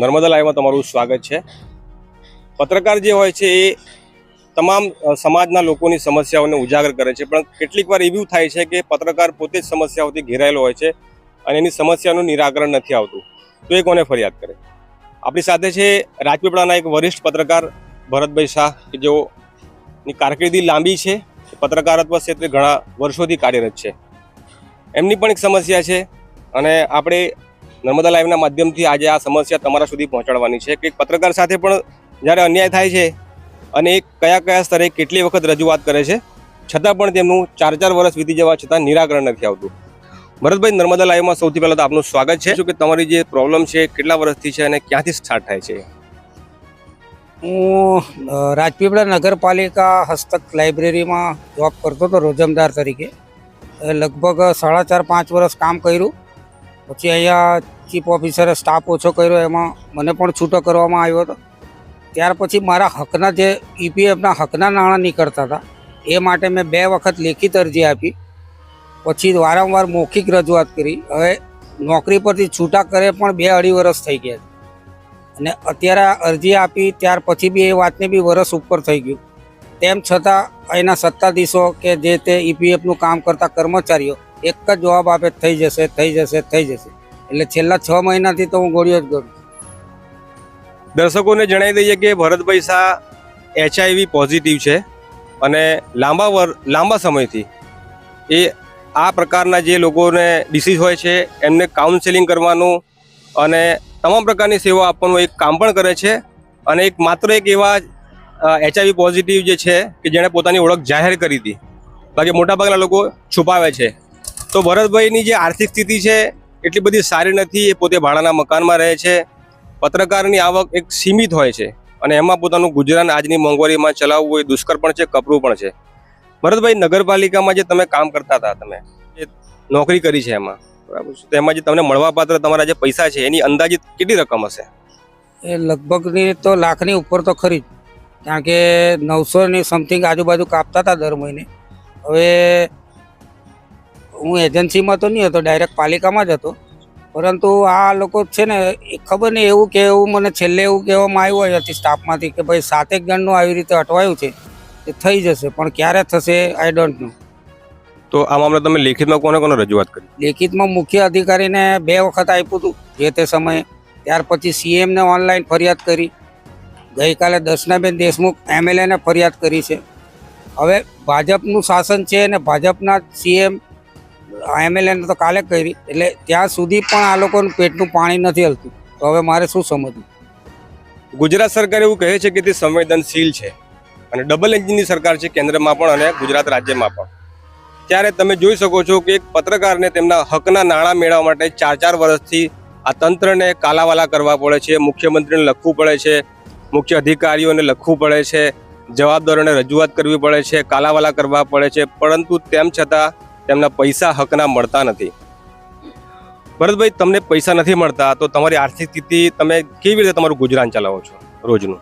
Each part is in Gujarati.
નર્મદા લાઈવમાં તમારું સ્વાગત છે. પત્રકાર જે હોય છે એ તમામ સમાજના લોકોની સમસ્યાઓને ઉજાગર કરે છે. પણ કેટલીક વાર એવું થાય છે કે પત્રકાર પોતે જ સમસ્યાઓથી ઘેરાયેલો હોય છે અને એની સમસ્યાનું નિરાકરણ નથી આવતું. તો એ કોને ફરિયાદ કરે? આપણી સાથે છે રાજપીપળાના એક વરિષ્ઠ પત્રકાર ભરતભાઈ શાહ, કે જેઓની કારકિર્દી લાંબી છે, પત્રકારત્વ ક્ષેત્રે ઘણા વર્ષોથી કાર્યરત છે. એમની પણ એક સમસ્યા છે અને આપણે નર્મદા લાઈવના માધ્યમથી આજે આ સમસ્યા તમારા સુધી પહોંચાડવાની છે. કે પત્રકાર સાથે પણ જ્યારે અન્યાય થાય છે અને એ કયા કયા સ્તરે કેટલી વખત રજૂઆત કરે છે, છતાં પણ તેમનું ચાર ચાર વર્ષ વીતી જવા છતાં નિરાકરણ નથી આવતું. ભરતભાઈ, નર્મદા લાઈવમાં સૌથી પહેલાં તો આપનું સ્વાગત છે. શું કે તમારી જે પ્રોબ્લેમ છે, કેટલા વર્ષથી છે અને ક્યાંથી સ્ટાર્ટ થાય છે? હું રાજપીપળા નગરપાલિકા હસ્તક લાઇબ્રેરીમાં જોબ કરતો હતો, રોજમદાર તરીકે. લગભગ સાડા ચાર પાંચ વર્ષ કામ કર્યું. પછી અહીંયા ચીફ ઓફિસરે સ્ટાફ ઓછો કર્યો, એમાં મને પણ છૂટો કરવામાં આવ્યો હતો. ત્યાર પછી મારા હકના જે ઈપીએફના હકના નાણાં નીકળતા હતા, એ માટે મેં બે વખત લેખિત અરજી આપી. પછી વારંવાર મૌખિક રજૂઆત કરી. હવે નોકરી પરથી છૂટા કરે પણ બે અઢી વર્ષ થઈ ગયા અને અત્યારે અરજી આપી, ત્યાર પછી બી એ વાતને બી વરસ ઉપર થઈ ગયું. તેમ છતાં અહીંના સત્તાધીશો કે જે તે ઈપીએફનું કામ કરતા કર્મચારીઓ એક જ જવાબ આપે, થઈ જશે થઈ જશે થઈ જશે. એટલે છેલ્લા છ મહિનાથી તો હું ગોળીઓ જ કરું દર્શકોને જણાવી દઈએ કે ભરતભાઈ શાહ એચઆઈવી પોઝિટિવ છે અને લાંબા વર, લાંબા સમયથી એ આ પ્રકારના જે લોકોને ડિસીઝ હોય છે, એમને કાઉન્સેલિંગ કરવાનું અને તમામ પ્રકારની સેવા આપવાનું એક કામ પણ કરે છે. અને એક માત્ર એક એવા એચઆઈવી પોઝિટિવ જે છે કે જેણે પોતાની ઓળખ જાહેર કરી હતી. બાકી મોટાભાગના લોકો છુપાવે છે. તો ભરતભાઈની જે આર્થિક સ્થિતિ છે, એટલી બધી સારી નથી, એ પોતે ભાડાના મકાનમાં રહે છે. પત્રકારની આવક એક સીમિત હોય છે અને એમાં પોતાનું ગુજરાન આજની મોંઘવારીમાં ચલાવવું એ દુષ્કર પણ છે, કપરું પણ છે. ભરતભાઈ, નગરપાલિકામાં જે તમે કામ કરતા હતા, તમે જે નોકરી કરી છે એમાં, બરાબર તો એમાં જે તમને મળવાપાત્ર તમારા જે પૈસા છે, એની અંદાજિત કેટલી રકમ હશે? એ લગભગની તો લાખની ઉપર તો ખરી, કારણ કે નવસોની સમથિંગ આજુબાજુ કાપતા હતા દર મહિને. હવે હું એજન્સીમાં તો નહીં હતો ડાયરેક્ટ પાલિકામાં જ હતો. પરંતુ આ લોકો છે ને એ ખબર નહીં એવું કે એવું મને છેલ્લે એવું કહેવામાં આવ્યું હોય હતી સ્ટાફમાંથી કે ભાઈ સાતેક જણનું આવી રીતે અટવાયું છે એ થઈ જશે પણ ક્યારે થશે આઈ ડોન્ટ નો તો આ મામલે તમે લેખિતમાં કોને કોને રજૂઆત કરી? લેખિતમાં મુખ્ય અધિકારીને બે વખત આપ્યું હતું જે તે સમયે. ત્યાર પછી સીએમને ઓનલાઈન ફરિયાદ કરી. ગઈકાલે દર્શનાબેન દેશમુખ એમએલએને ફરિયાદ કરી છે. હવે ભાજપનું શાસન છે અને ભાજપના સીએમ એમએલએને તો કાલે કરી. એટલે ત્યાં સુધી પણ આ લોકોનું પેટનું પાણી નથી હલતું. તો હવે મારે શું સમજવું? ગુજરાત સરકાર એવું કહે છે કે તે સંવેદનશીલ છે. અને ડબલ એન્જિનની સરકાર છે કેન્દ્રમાં પણ અને ગુજરાત રાજ્યમાં પણ. ત્યારે તમે જોઈ શકો છો કે એક પત્રકારને તેમના હકના નાણાં મેળવવા માટે ચાર ચાર વર્ષથી આ તંત્રને કાલાવાલા કરવા પડે છે, મુખ્યમંત્રીને લખવું પડે છે, મુખ્ય અધિકારીઓને લખવું પડે છે, જવાબદારોને રજૂઆત કરવી પડે છે, કાલાવાલા કરવા પડે છે. પરંતુ તેમ છતાં તેમના પૈસા હકના મળતા નથી. ભરતભાઈ તમને પૈસા નથી મળતા તો તમારી આર્થિક સ્થિતિ તમે કેવી રીતે તમારું ગુજરાન ચલાવો છો રોજનું?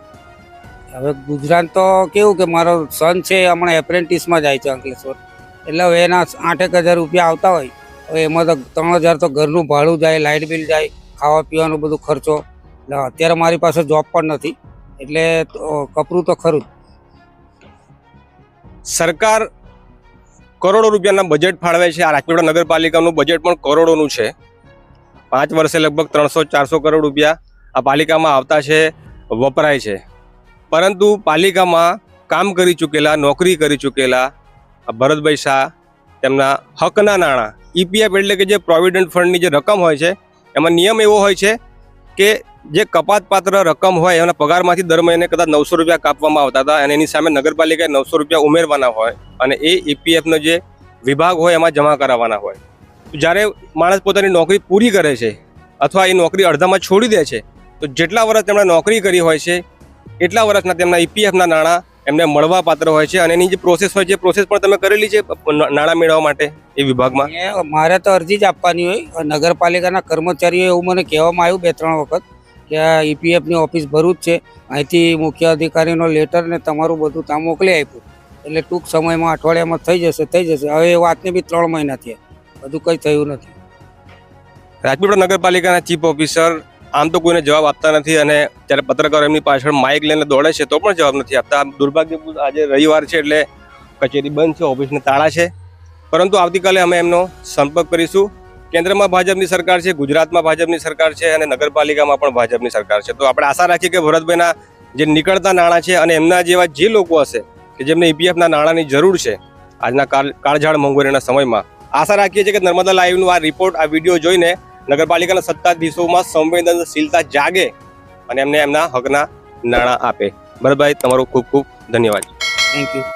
હવે ગુજરાત તો કેવું કે મારો સન છે હમણાં એપ્રેન્ટિસમાં જાય છે અંકલેશ્વર. એટલે હવે એના આઠેક હજાર રૂપિયા આવતા હોય હવે એમાં તો ત્રણ હજાર તો ઘરનું ભાડું જાય લાઇટ બિલ જાય ખાવા પીવાનો બધું ખર્ચો. એટલે અત્યારે મારી પાસે જોબ પણ નથી એટલે કપરું તો ખરું. સરકાર કરોડો રૂપિયાના બજેટ ફાળવે છે. આ રાજપીપળા નગરપાલિકાનું બજેટ પણ કરોડોનું છે. પાંચ વર્ષે લગભગ ત્રણસો ચારસો કરોડ રૂપિયા આ પાલિકામાં આવતા છે, વપરાય છે. પરંતુ પાલિકામાં કામ કરી ચૂકેલા, નોકરી કરી ચૂકેલા ભરતભાઈ શાહ, તેમના હકના નાણાં ઈપીએફ એટલે કે જે પ્રોવિડન્ટ ફંડની જે રકમ હોય છે, એમાં નિયમ એવો હોય છે કે જે કપાતપાત્ર રકમ હોય એના પગારમાંથી દર મહિને કદાચ નવસો રૂપિયા કાપવામાં આવતા હતા અને એની સામે નગરપાલિકાએ નવસો રૂપિયા ઉમેરવાના હોય અને એ ઈપીએફનો જે વિભાગ હોય એમાં જમા કરાવવાના હોય. જ્યારે માણસ પોતાની નોકરી પૂરી કરે છે અથવા એ નોકરી અડધામાં છોડી દે છે, તો જેટલા વર્ષ તેમણે નોકરી કરી હોય છે, એટલા વર્ષના તેમના ઈપીએફના નાણાં એમને મળવા પાત્ર હોય છે અને એની જે પ્રોસેસ હોય છે પ્રોસેસ પણ તમે કરેલી છે નાણાં મેળવવા માટે એ વિભાગમાં? મારે તો અરજી જ આપવાની હોય. નગરપાલિકાના કર્મચારીઓ એવું મને કહેવામાં આવ્યું બે ત્રણ વખત. કે આ ઈપીએફની ઓફિસ ભરૂચ છે. અહીંથી મુખ્ય અધિકારીનો લેટર ને તમારું બધું ત્યાં મોકલી આપ્યું. એટલે ટૂંક સમયમાં અઠવાડિયામાં થઈ જશે થઈ જશે. હવે એ વાતને બી ત્રણ મહિના થયા. બધું કંઈ થયું નથી. રાજપીપળા નગરપાલિકાના ચીફ ઓફિસર, આમ તો કોઈને જવાબ આપતા નથી અને જ્યારે પત્રકારો એમની પાછળ માઇક લઈને દોડે છે, તો પણ જવાબ નથી આપતા. દુર્ભાગ્યપૂર્ણ આજે રવિવાર છે એટલે કચેરી બંધ છે, ઓફિસને તાળા છે. પરંતુ આવતીકાલે અમે એમનો સંપર્ક કરીશું. કેન્દ્રમાં ભાજપની સરકાર છે, ગુજરાતમાં ભાજપની સરકાર છે અને નગરપાલિકામાં પણ ભાજપની સરકાર છે. તો આપણે આશા રાખીએ કે ભરતભાઈના જે નીકળતા નાણાં છે અને એમના જેવા જે લોકો હશે કે જેમને ઈપીએફના નાણાંની જરૂર છે આજના કાળ કાળઝાળ મોંઘવારીના સમયમાં, આશા રાખીએ છીએ કે નર્મદા લાઈવનું આ રિપોર્ટ આ વીડિયો જોઈને નગરપાલિકાના સત્તાધીશોમાં સંવેદનશીલતા જાગે અને એમને એમના હકના નાણાં આપે. ભરતભાઈ, તમારો ખૂબ ખૂબ ધન્યવાદ. Thank you